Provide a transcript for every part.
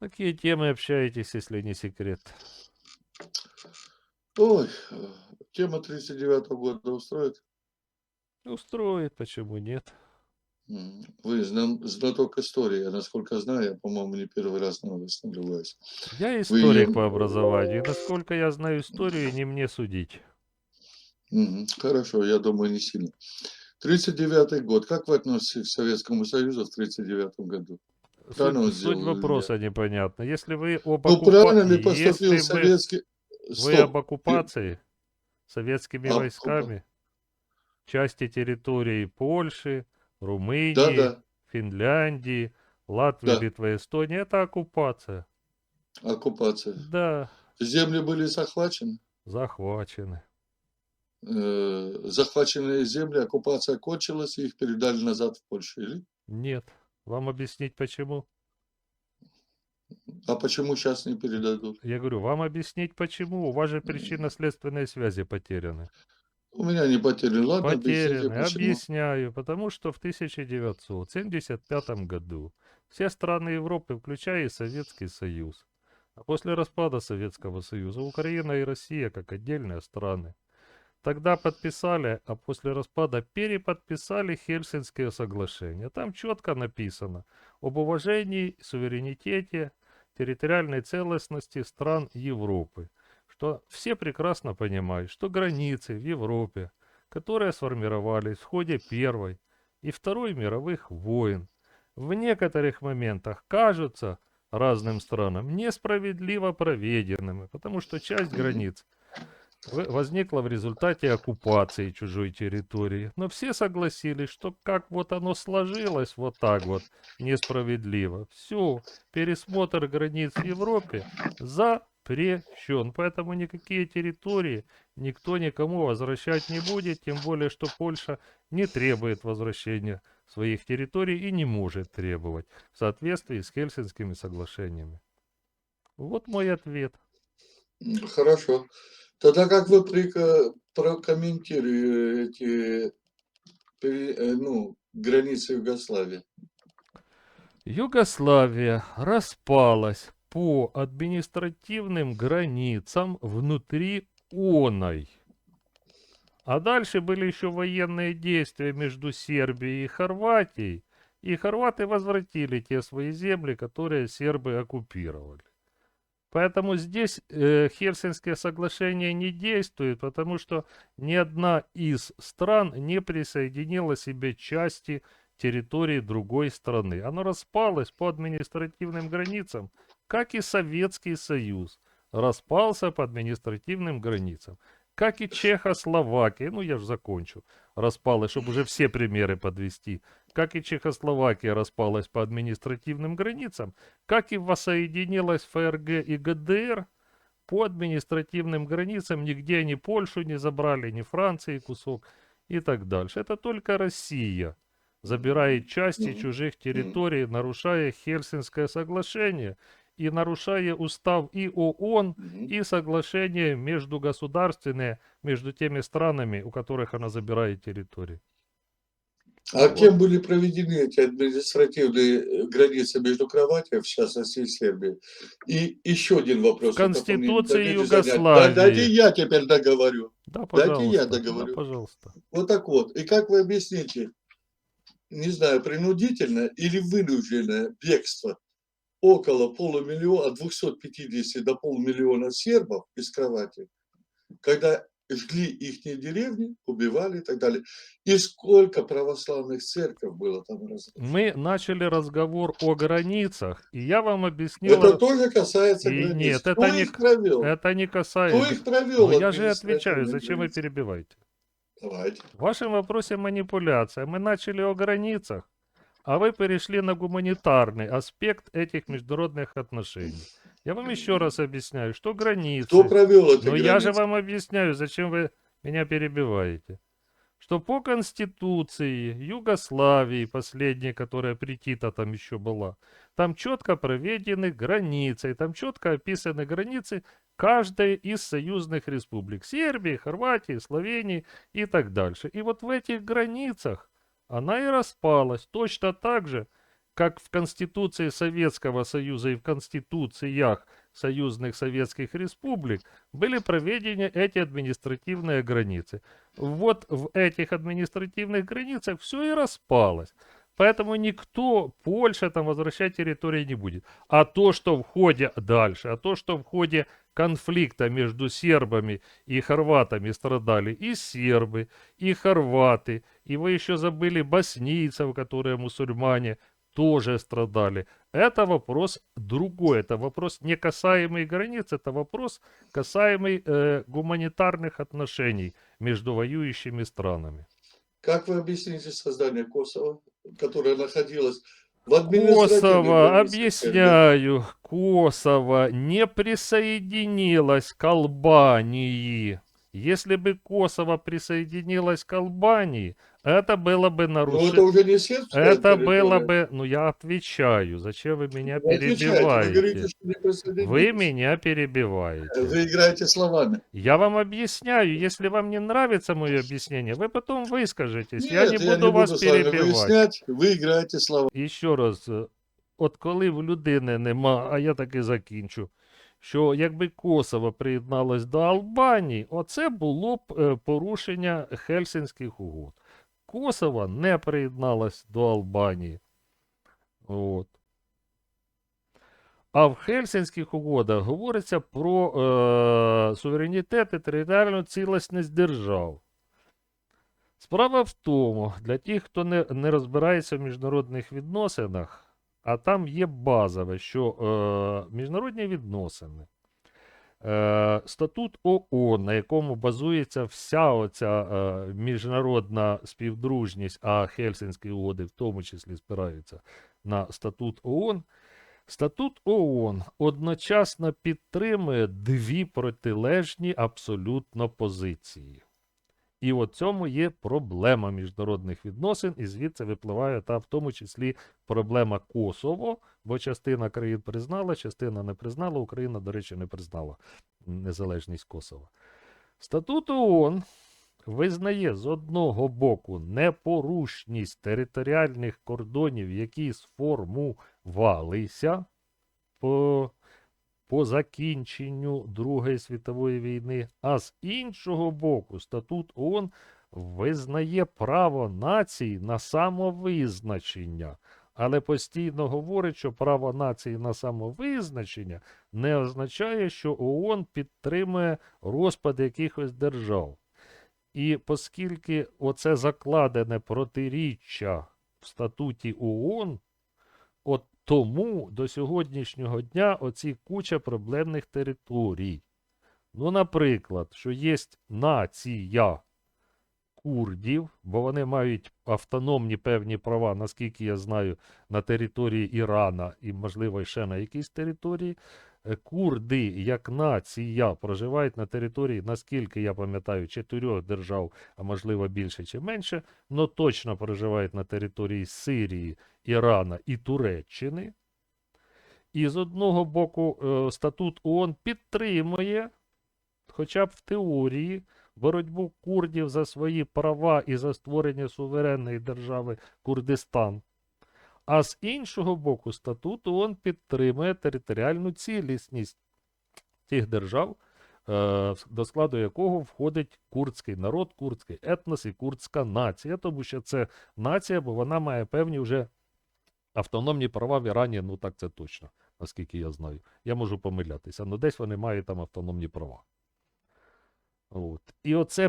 Какие темы общаетесь, если не секрет? Ой, тема 39 года устроит? Устроит, почему нет? Вы зна- знаток истории, я, насколько знаю, я, по-моему, не первый раз на вас наблюдаюсь. Я Вы историк ее... по образованию, насколько я знаю историю, не мне судить. Хорошо, я думаю, не сильно. 39 год. Как вы относитесь к Советскому Союзу в 39 году? Он Суть, суть или нет? вопроса непонятна. Если вы об Ну, оккупа... правильно ли поступил Если советский... вы об Стоп. оккупации советскими Оккупа- войсками части территории Польши, Румынии, Да-да, Финляндии, Латвии, да, Литвы, Эстонии, это оккупация. оккупация. Да, Земли были захвачены. захвачены. Э, захваченные земли, оккупация кончилась, и их передали назад в Польшу. Или? Нет. Вам объяснить почему? А почему сейчас не передадут? Я говорю, вам объяснить почему? У вас же причинно-следственные связи потеряны. У меня не потерян. Ладно, Потеряны. Объясняю. Потому что в 1975 году все страны Европы, включая и Советский Союз, а после распада Советского Союза Украина и Россия как отдельные страны, тогда подписали, а после распада переподписали Хельсинские соглашения. Там четко написано об уважении, суверенитете, территориальной целостности стран Европы. Что все прекрасно понимают, что границы в Европе, которые сформировались в ходе Первой и Второй мировых войн, в некоторых моментах кажутся разным странам несправедливо проведенными, потому что часть границ возникла в результате оккупации чужой территории. Но все согласились, что как вот оно сложилось вот так вот несправедливо. Все, пересмотр границ в Европе запрещен. Поэтому никакие территории никто никому возвращать не будет, тем более, что Польша не требует возвращения своих территорий и не может требовать в соответствии с Хельсинскими соглашениями. Вот мой ответ. Хорошо. Тогда как вы прокомментируете пере- э, ну, границы Югославии? Югославия распалась по административным границам внутри оной. А дальше были еще военные действия между Сербией и Хорватией, и хорваты возвратили те свои земли, которые сербы оккупировали. Поэтому здесь э, Хельсинское соглашение не действует, потому что ни одна из стран не присоединила себе части территории другой страны. Оно распалось по административным границам, как и Советский Союз распался по административным границам, как и Чехословакия, ну я же закончу, распалась, чтобы уже все примеры подвести, как и Чехословакия распалась по административным границам, как и воссоединилась ФРГ и ГДР по административным границам, нигде ни Польшу не забрали, ни Франции кусок и так дальше. Это только Россия забирает части чужих территорий, нарушая Хельсинское соглашение и нарушая устав и ООН, и соглашение междугосударственные между теми странами, у которых она забирает территории. А Вот. кем были проведены эти административные э, границы между Хорватией, в частности, и Сербией? И еще один вопрос. Дадите занять. Да, Югославии. дайте я теперь договорю. Да, Дайте пожалуйста. я Да, договорю. пожалуйста. Вот так вот. И как вы объясните, не знаю, принудительное или вынужденное бегство около полумиллиона, от 250 до полмиллиона сербов из Хорватии, когда жгли их деревни, убивали и так далее. И сколько православных церков было там разрушено. Мы начали разговор о границах, и я вам объяснил... Это тоже касается И границ. нет, Кто это не- провел? Это не Кто касается... их провел? Ну, я же отвечаю, зачем вы границы? перебиваете? Давайте. В вашем вопросе манипуляция. Мы начали о границах, а вы перешли на гуманитарный аспект этих международных отношений. Я вам еще раз объясняю, что границы... Кто провел эти Но границы? я же вам объясняю, зачем вы меня перебиваете. Что по Конституции Югославии, последней, которая при Тита там еще была, там четко проведены границы, там четко описаны границы каждой из союзных республик. Сербии, Хорватии, Словении и так дальше. И вот в этих границах она и распалась точно так же, как в Конституции Советского Союза и в Конституциях союзных советских республик были проведены эти административные границы. Вот в этих административных границах все и распалось. Поэтому никто, Польша там возвращать территории не будет. А то, что в ходе дальше, а то, что в ходе конфликта между сербами и хорватами страдали и сербы, и хорваты, и вы еще забыли боснийцев, которые мусульмане, тоже страдали. Это вопрос другой, это вопрос не касаемый границ, это вопрос касаемый э, гуманитарных отношений между воюющими странами. Как вы объясните создание Косово, которое находилось Косово, объясняю, Косово не присоединилось к Албании. Если бы Косово присоединилось к Албании, это было бы Но это нарушение. уже не сербская Это территория. было бы, ну я отвечаю, зачем вы меня Вы отвечаете, Вы говорите, перебиваете? что не присоединились. Вы меня перебиваете. Вы играете словами. Я вам объясняю, если вам не нравится мое объяснение, вы потом выскажетесь. я не Нет, буду вас с вами перебивать. выяснять. Вы играете словами. І ще раз, е, от коли в людини нема, а я таки закінчу, що якби Косово приєдналось до Албанії, оце було б е, порушення Хельсінських угод. Косово не приєдналось до Албанії. От. А в Хельсінських угодах говориться про е, суверенітет і територіальну цілісність держав. Справа в тому, для тих, хто не, не розбирається в міжнародних відносинах, а там є базове, що е, міжнародні відносини, е, статут ООН, на якому базується вся оця е, міжнародна співдружність, а Хельсінські угоди в тому числі спираються на статут ООН. Статут ООН одночасно підтримує дві протилежні абсолютно позиції. І от цьому є проблема міжнародних відносин, і звідси випливає та в тому числі проблема Косово, бо частина країн признала, частина не признала. Україна, до речі, не признала незалежність Косова. Статут ООН визнає з одного боку непорушність територіальних кордонів, які сформувалися по по закінченню Другої світової війни, а з іншого боку, статут ООН визнає право націй на самовизначення, але постійно говорить, що право нації на самовизначення не означає, що ООН підтримує розпад якихось держав. І оскільки оце закладене протиріччя в статуті ООН, от тому до сьогоднішнього дня оці куча проблемних територій. Ну, наприклад, що є нація курдів, бо вони мають автономні певні права, наскільки я знаю, на території Ірана і, можливо, ще на якійсь території. Курди, як нація, проживають на території, наскільки я пам'ятаю, чотирьох держав, а можливо більше чи менше, але точно проживають на території Сирії, Ірана і Туреччини. І з одного боку, е, статут ООН підтримує, хоча б в теорії, боротьбу курдів за свої права і за створення суверенної держави Курдистан. А з іншого боку, статут ООН підтримує територіальну цілісність тих держав, е, до складу якого входить курдський народ, курдський етнос і курдська нація, тому що це нація, бо вона має певні вже автономні права в Ірані, ну так це точно, наскільки я знаю. Я можу помилятися, але десь вони мають там автономні права. От. І оце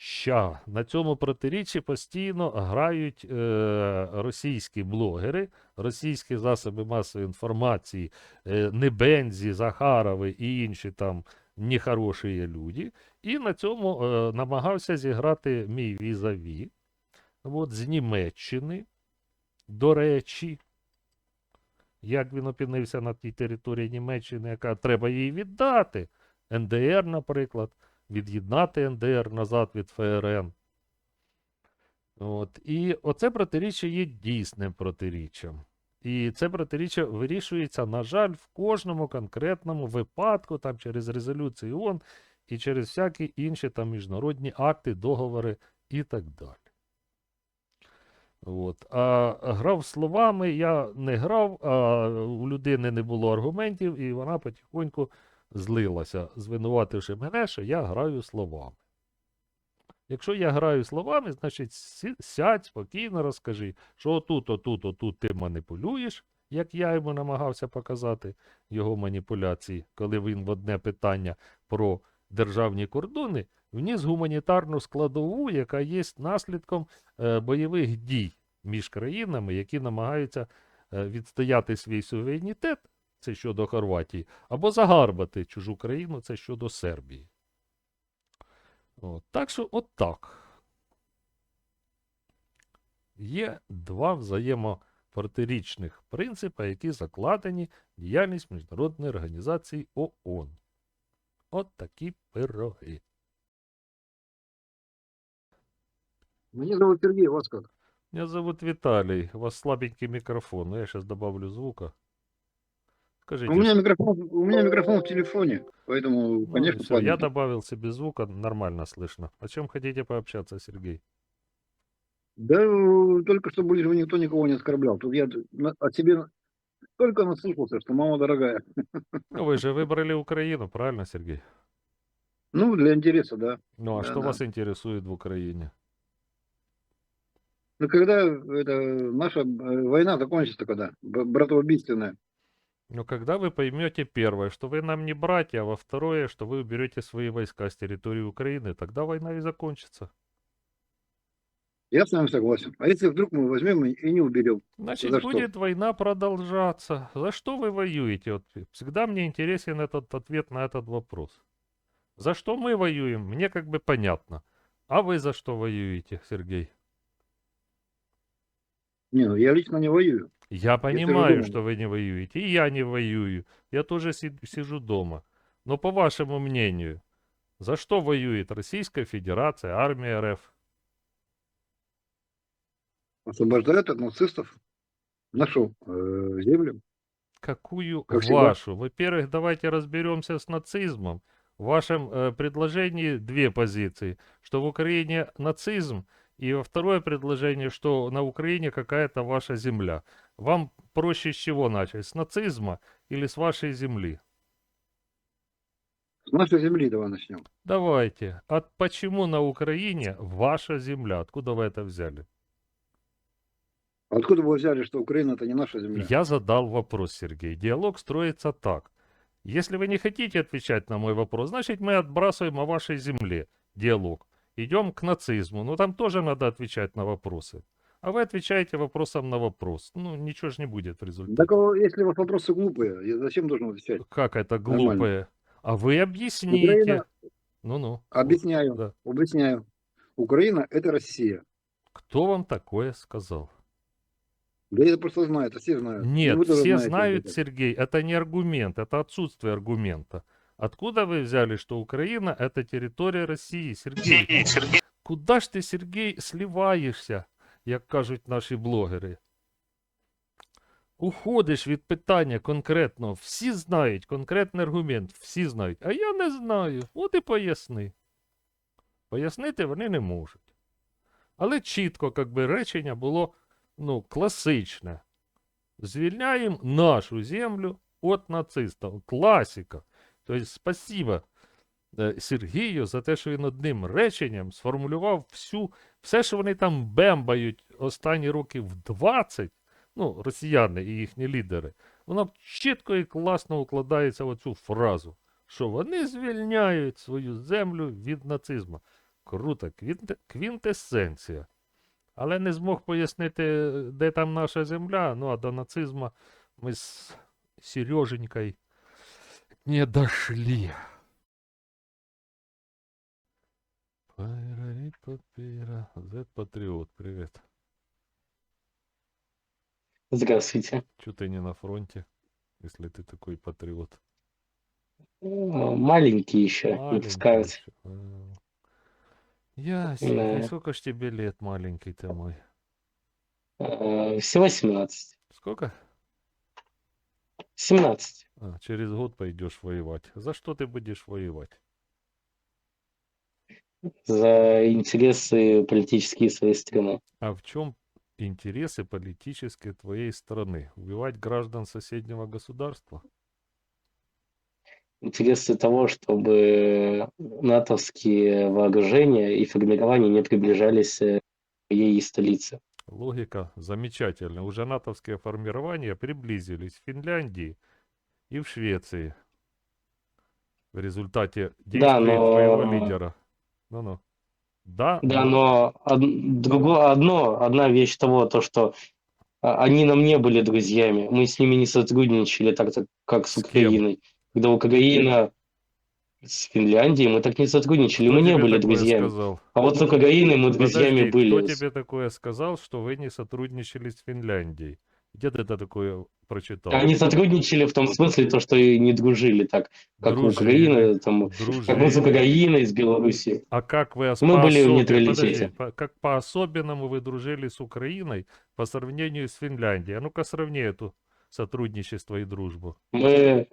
протиріччя. На цьому протиріччі постійно грають е, російські блогери, російські засоби масової інформації, е, Небензі, Захарови і інші там нехороші люди. І на цьому е, намагався зіграти мій візаві от, з Німеччини. До речі, як він опинився на тій території Німеччини, яка треба їй віддати. НДР, наприклад, від'єднати НДР назад від ФРН. От. І оце протиріччя є дійсним протиріччям. І це протиріччя вирішується, на жаль, в кожному конкретному випадку, там через резолюції ООН і через всякі інші там міжнародні акти, договори і так далі. От. А грав словами, я не грав, а у людини не було аргументів, і вона потихоньку злилася, звинувативши мене, що я граю словами. Якщо я граю словами, значить сядь, спокійно розкажи, що отут, отут, отут ти маніпулюєш, як я йому намагався показати його маніпуляції, коли він в одне питання про державні кордони вніс гуманітарну складову, яка є наслідком е, бойових дій між країнами, які намагаються е, відстояти свій суверенітет, це щодо Хорватії, або загарбати чужу країну, це щодо Сербії. От. Так що, от так. Є два взаємопротирічних принципи, які закладені в діяльність Міжнародної організації ООН. От такі пироги. Меня зовут Сергей, вас как? Меня зовут Виталий. У вас слабенький микрофон, но я сейчас добавлю звука. Скажите, У меня микрофон, у меня микрофон в телефоне, поэтому, ну, конечно, всё, я добавил себе звука, нормально слышно. О чем хотите пообщаться, Сергей? Да, только чтобы лишь бы никто никого не оскорблял. Тут я на- о себе только наслышался, что мама дорогая. Ну, вы же выбрали Украину, правильно, Сергей? Ну, для интереса, да. Ну, а Да, что да. вас интересует в Украине? Но когда это, наша э, война закончится, когда? Братоубийственная. Ну, когда вы поймете, первое, что вы нам не братья, а во второе, что вы уберете свои войска с территории Украины, тогда война и закончится. Я с вами согласен. А если вдруг мы возьмем и не уберем? Значит, За что? будет война продолжаться. За что вы воюете? Вот всегда мне интересен этот ответ на этот вопрос. За что мы воюем, мне как бы понятно. А вы за что воюете, Сергей? Не, ну я лично не воюю. Я понимаю, что вы не воюете. И я не воюю. Я тоже си- сижу дома. Но по вашему мнению, за что воюет Российская Федерация, армия РФ? Освобождают от нацистов нашу э, землю. Какую Как всегда. вашу? Во-первых, давайте разберемся с нацизмом. В вашем э, предложении две позиции. Что в Украине нацизм, и во второе предложение, что на Украине какая-то ваша земля. Вам проще с чего начать? С нацизма или с вашей земли? С нашей земли давай начнем. Давайте. А почему на Украине ваша земля? Откуда вы это взяли? Откуда вы взяли, что Украина это не наша земля? Я задал вопрос, Сергей. Диалог строится так. Если вы не хотите отвечать на мой вопрос, значит мы отбрасываем о вашей земле диалог. Идем к нацизму. Но там тоже надо отвечать на вопросы. А вы отвечаете вопросом на вопрос. Ну, ничего же не будет в результате. Так а если у вас вопросы глупые, зачем должен отвечать? Как это Нормально. глупое? А вы объясните. Украина- Ну-ну. Объясняю, Да. объясняю. Украина это Россия. Кто вам такое сказал? Да это просто знают, все знают. Нет, все знаете знают, это. Сергей, это не аргумент, это отсутствие аргумента. Откуда вы взяли, что Украина это территория России, Сергей? Куда ж ти, Сергій, сливаєшся, як кажуть наші блогери? Уходиш від питання конкретно. Всі знають конкретний аргумент, всі знають. А я не знаю. От і поясни. Пояснити вони не можуть. Але чітко, як би, речення було ну, класичне. Звільняємо нашу землю від нацистів. Класика. Тобто, спасибо е, Сергію за те, що він одним реченням сформулював всю, все, що вони там бембають останні років 20, ну, росіяни і їхні лідери, воно чітко і класно укладається в цю фразу, що вони звільняють свою землю від нацизму. Круто, квінте- квінтесенція. Але не змог пояснити, де там наша земля. Ну, а до нацизму ми з Сереженькою не дошли. Пайрари-папира. Z-патриот, привет. Здравствуйте. Чё ты не на фронте, если ты такой патриот? М, Маленький еще, Маленький пускают. ещё. А. Ясненько. Да. Сколько ж тебе лет, маленький ты мой? Э, Всего 17. Сколько? 17. А, через год пойдешь воевать. За что ты будешь воевать? За интересы политические своей страны. А в чем интересы политические твоей страны? Убивать граждан соседнего государства? Интересы того, чтобы натовские вооружения и формирования не приближались э, к моей столице. Логика замечательная. Уже натовские формирования приблизились в Финляндии и в Швеции. В результате действий но- твоего лидера. Ну-ну. Да, Да, но- но од- другое, одно, одна вещь того, то, что а, они нам не были друзьями, мы с ними не сотрудничали так, так как с С кем? Украиной. Когда Украина с Финляндией, мы так не сотрудничали, кто мы не были друзьями. сказал? А вот с Украиной мы друзьями Подожди, были. кто тебе такое сказал, что вы не сотрудничали с Финляндией? Где ты это такое прочитал? Они сотрудничали в том смысле, то, что и не дружили так, как Дружили, Украина, там, как мы с. Украиной, с Белоруссией. А как вы Мы по были в нейтралитете. подожди, по- как по-особенному вы дружили с Украиной по сравнению с Финляндией? А ну-ка сравни эту сотрудничество и дружбу. Мы,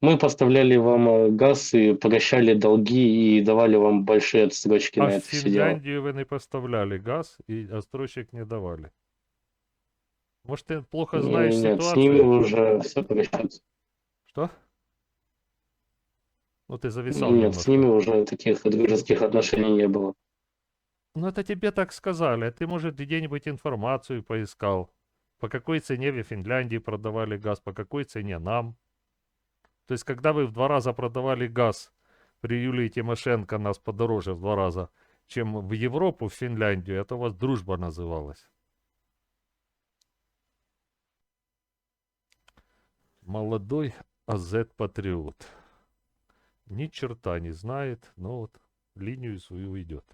мы поставляли вам э, газ и прощали долги и давали вам большие отсрочки а на в это все дело. Финляндию вы не поставляли газ и отстрочек не давали. Может, ты плохо знаешь Нет, с ситуацию? ними уже все прощается. Что? Ну, ты зависал Нет, немножко. с ними уже таких дружеских отношений не было. Ну, это тебе так сказали. Ты, может, где-нибудь информацию поискал. По какой цене в Финляндии продавали газ, по какой цене нам. То есть, когда вы в два раза продавали газ при Юлии Тимошенко нас подороже в два раза, чем в Европу, в Финляндию, это у вас дружба называлась. Молодой АЗ-патриот. Ни черта не знает, но вот линию свою идет.